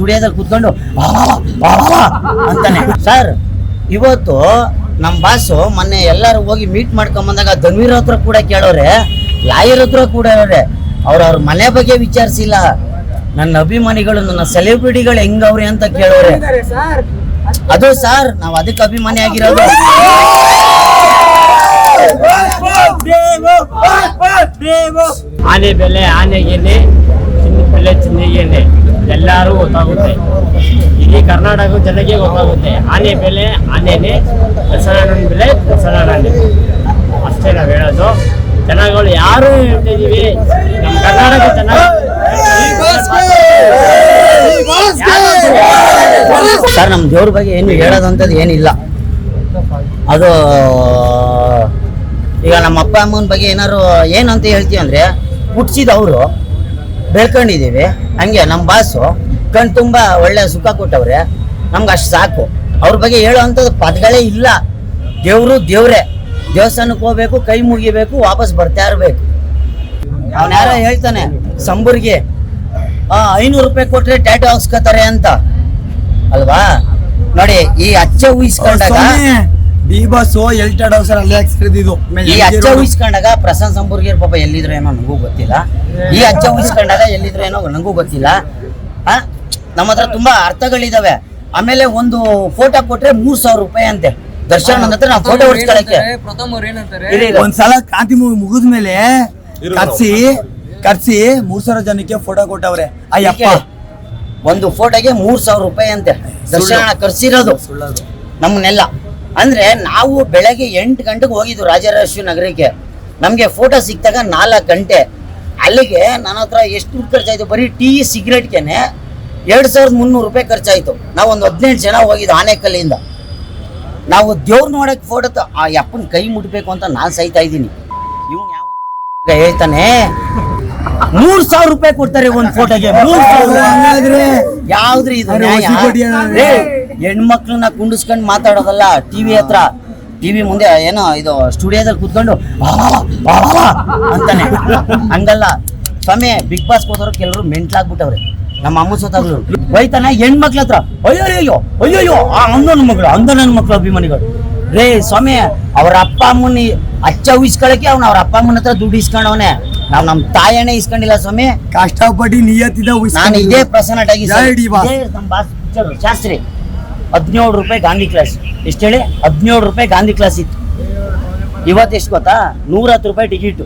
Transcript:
ಸ್ಟುಡಿಯೋದಲ್ಲಿ ಕೂತ್ಕೊಂಡು ಅಂತಾನೆ. ಸರ್ ಇವತ್ತು ನಮ್ಮ ಬಾಸು ಮೊನ್ನೆ ಎಲ್ಲರೂ ಹೋಗಿ ಮೀಟ್ ಮಾಡ್ಕೊಂಬಂದಾಗ ಧನ್ವೀರ್ ಹತ್ರ ಕೂಡ ಕೇಳೋರೆ ಲಾಯರ್ ಹತ್ರ ಕೂಡ ಹೇಳೋರೆ, ಅವ್ರ ಮನೆ ಬಗ್ಗೆ ವಿಚಾರಿಸಿಲ್ಲ. ನನ್ನ ಅಭಿಮಾನಿಗಳು, ನನ್ನ ಸೆಲೆಬ್ರಿಟಿಗಳು ಹೆಂಗವ್ರೆ ಅಂತ ಕೇಳೋರೆ. ಅದು ಸರ್ ನಾವು ಅದಕ್ಕೆ ಅಭಿಮಾನಿ ಆಗಿರೋದು. ಆನೆ ಬೆಲೆ, ಆನೆಗೇನೆ, ಚಿನ್ನ ಬೆಲೆ, ಚಿನ್ನಿಗೇನೆ. ಎಲ್ಲರೂ ಗೊತ್ತಾಗುತ್ತೆ. ಇಡೀ ಕರ್ನಾಟಕ ಜನಕ್ಕೆ ಗೊತ್ತಾಗುತ್ತೆ. ಆನೆ ಬೆಲೆ, ಆನೆನೆ ದಸರಾಣನ ಬೆಲೆ ದಸರಾಣನೆ ಅಷ್ಟೇ ನಾವು ಹೇಳೋದು. ಜನಗಳು ಯಾರು ಹೇಳ್ತಿದ್ದೀವಿ ನಮ್ಮ ಕರ್ನಾಟಕ ಜನ ಸರ್ ನಮ್ಮ ದೇವ್ರ ಬಗ್ಗೆ ಏನು ಹೇಳೋದಂಥದ್ದು ಏನಿಲ್ಲ. ಅದು, ಈಗ ನಮ್ಮ ಅಪ್ಪ, ಅಮ್ಮನ ಬಗ್ಗೆ ಏನಾರು ಏನಂತ ಹೇಳ್ತೀವಿ ಅಂದ್ರೆ ಹುಟ್ಸಿದವರು ಬೆಳ್ಕೊಂಡಿದ್ದೀವಿ. ಹಂಗೆ ನಮ್ಮ ಬಾಸು ಕಣ್ ತುಂಬ ಒಳ್ಳೆ ಸುಖ ಕೊಟ್ಟವ್ರೆ. ನಮ್ಗೆ ಅಷ್ಟು ಸಾಕು. ಅವ್ರ ಬಗ್ಗೆ ಹೇಳೋ ಅಂಥದ್ದು ಪದಗಳೇ ಇಲ್ಲ. ದೇವರು ದೇವ್ರೆ. ದೇವಸ್ಥಾನಕ್ಕೆ ಹೋಗ್ಬೇಕು, ಕೈ ಮುಗಿಬೇಕು, ವಾಪಸ್ ಬರ್ತಾ ಇರ್ಬೇಕು. ಅವ್ನು ಯಾರೋ ಹೇಳ್ತಾನೆ, ಸಂಬೂರ್ಗೆ ಐನೂರು ರೂಪಾಯಿ ಕೊಟ್ರೆ ಟ್ಯಾಟು ಹಾಕ್ಸ್ಕೊತಾರೆ ಅಂತ. ಅಲ್ವಾ? ನೋಡಿ, ಈ ಅಚ್ಚ ಉಯಿಸ್ಕೊಂಡಾಗ ಬಿ ಬಸ್ ಎಲ್ಟೆಡ್ ಹೌಸ್ ಅಲ್ಲಿ ಹಾಕ್ಸಿರೋದು ಈ ಅಜ್ಜ ಉಯಿಸ್ಕೊಂಡಾಗ ಪ್ರಶಾಂತ್ ಸಂಬೂರ್ಗಿರ್ ಪಾಪ ಎಲ್ಲಿದ್ರು ಏನೋ ನನಗೂ ಗೊತ್ತಿಲ್ಲ. ಈ ಅಜ್ಜ ಉಯಿಸ್ಕೊಂಡಾಗ ಎಲ್ಲಿದ್ರು ಏನೋ ನನಗೂ ಗೊತ್ತಿಲ್ಲ. ಆ ನಮ್ಮ ಹತ್ರ ತುಂಬಾ ಅರ್ಥಗಳಿದಾವೆ. ಆಮೇಲೆ ಒಂದು ಫೋಟೋ ಕೊಟ್ರೆ ಮೂರ್ ಸಾವಿರ ರೂಪಾಯಿ ಅಂತೆ. ದರ್ಶನ್ ನನ್ನ ಹತ್ರ ನಾವು ಫೋಟೋ ಹೊಡ್ಸ್ಕೊಳಕ್ಕೆ. ಪ್ರಥಮ್ ಅವ್ರು ಏನಂತಾರೆ ಇರಿ, ಇರಿ. ಒಂದ್ಸಲ ಕಾಂತಿ ಮೂವಿ ಮುಗಿದ್ಮೇಲೆ ಕರ್ಸಿ ಕರ್ಸಿ ಮೂರ್ ಸಾವಿರ ಜನಕ್ಕೆ ಫೋಟೋ ಕೊಟ್ಟವ್ರೆ. ಅಯ್ಯಪ್ಪ. ಒಂದು ಫೋಟೋಗೆ ಮೂರ್ ಸಾವಿರ ರೂಪಾಯಿ ಅಂತೆ. ದರ್ಶನ ಕರ್ಸಿರೋದು. ನಮ್ಮನ್ನೆಲ್ಲ. ಅಂದ್ರೆ ನಾವು ಬೆಳಗ್ಗೆ ಎಂಟು ಗಂಟೆಗೆ ಹೋಗಿದ್ವಿ ರಾಜರಾಜೇಶ್ವರಿ ನಗರಕ್ಕೆ. ನಮಗೆ ಫೋಟೋ ಸಿಕ್ತಾಗ ನಾಲ್ಕು ಗಂಟೆ. ಅಲ್ಲಿಗೆ ನನ್ನ ಹತ್ರ ಎಷ್ಟು ದುಡ್ಡು ಖರ್ಚಾಯ್ತು? ಬರೀ ಟೀ ಸಿಗರೇಟ್ಗೆನೆ ಎರಡು ಸಾವಿರದ ಮುನ್ನೂರು ರೂಪಾಯಿ ಖರ್ಚಾಯ್ತು. ನಾವು ಒಂದು ಹದಿನೆಂಟು ಜನ ಹೋಗಿದ್ದು ಆನೆಕಲ್ಲಿಂದ. ನಾವು ದೇವ್ರ ನೋಡಕ್ ಫೋಟೋ ಆ ಯಪ್ಪನ ಕೈ ಮುಟ್ಬೇಕು ಅಂತ ನಾನು ಸೈತಾ ಇದ್ದೀನಿ. ಇವ್ನು ಯಾವ ಹೇಳ್ತಾನೆ ಮೂರ್ ಸಾವಿರ ರೂಪಾಯಿ ಕೊಡ್ತಾರೆ ಒಂದ್ ಫೋಟೋಗೆ ಮೂರ್ ಸಾವಿರ. ಹಂಗಾದ್ರೆ ಯಾವ್ದ್ರಿ ಇದು ಹೆಣ್ಮಕ್ಳನ್ನ ಕುಂಡಿಸ್ಕೊಂಡು ಮಾತಾಡೋದಲ್ಲ ಟಿವಿ ಹತ್ರ. ಟಿವಿ ಮುಂದೆ ಏನೋ ಇದು ಸ್ಟುಡಿಯೋದಲ್ಲಿ ಕೂತ್ಕೊಂಡು ಅಂತಾನೆ. ಹಂಗಲ್ಲ. ಸ್ವಾಮಿ ಬಿಗ್ ಬಾಸ್ ಹೋದವ್ರು ಕೆಲವರು ಮೆಂಟ್ಲಾಗ್ಬಿಟ್ಟವ್ರೆ. ನಮ್ಮ ಅಮ್ಮ ಸೋತಾಗ್ಲು ಬೈತಾನೆ ಹೆಣ್ಮಕ್ಳ ಹತ್ರ. ಅಯ್ಯೋ ಅಯ್ಯೋ ಅಯ್ಯೋ ಆ ಅಂದನ ಮಕ್ಳು ಮಗಳು ಅಂದ ನನ್ನ ಮಕ್ಳು ಅಭಿಮಾನಿಗಳು. ರೇ ಸ್ವಾಮಿ ಅವ್ರ ಅಪ್ಪ ಅಮ್ಮನ ಅಚ್ಚ ಉಯಿಸ್ಕೊಳಕ್ಕೆ ಅವ್ನ ಅವ್ರ ಅಪ್ಪ ಅಮ್ಮನ ಹತ್ರ ದುಡ್ಡು ಇಸ್ಕೊಂಡವನೆ. ನಾವ್ ನಮ್ ತಾಯಣ್ಣ ಇಸ್ಕೊಂಡಿಲ್ಲ ಸ್ವಾಮಿ. ಕಷ್ಟಪಟ್ಟು ನಿಯತ್ತಿದ ನಾನು ಇದೇ picture, ಶಾಸ್ತ್ರಿ. ಹದಿನೇಳು ರೂಪಾಯಿ ಗಾಂಧಿ ಕ್ಲಾಸ್ ಎಷ್ಟು ಹೇಳಿ? ಹದಿನೇಳು ರೂಪಾಯಿ ಗಾಂಧಿ ಕ್ಲಾಸ್ ಇತ್ತು. ಇವತ್ತು ಎಷ್ಟು ಗೊತ್ತಾ? ನೂರ ಹತ್ತು ರೂಪಾಯಿ ಟಿಕೆಟ್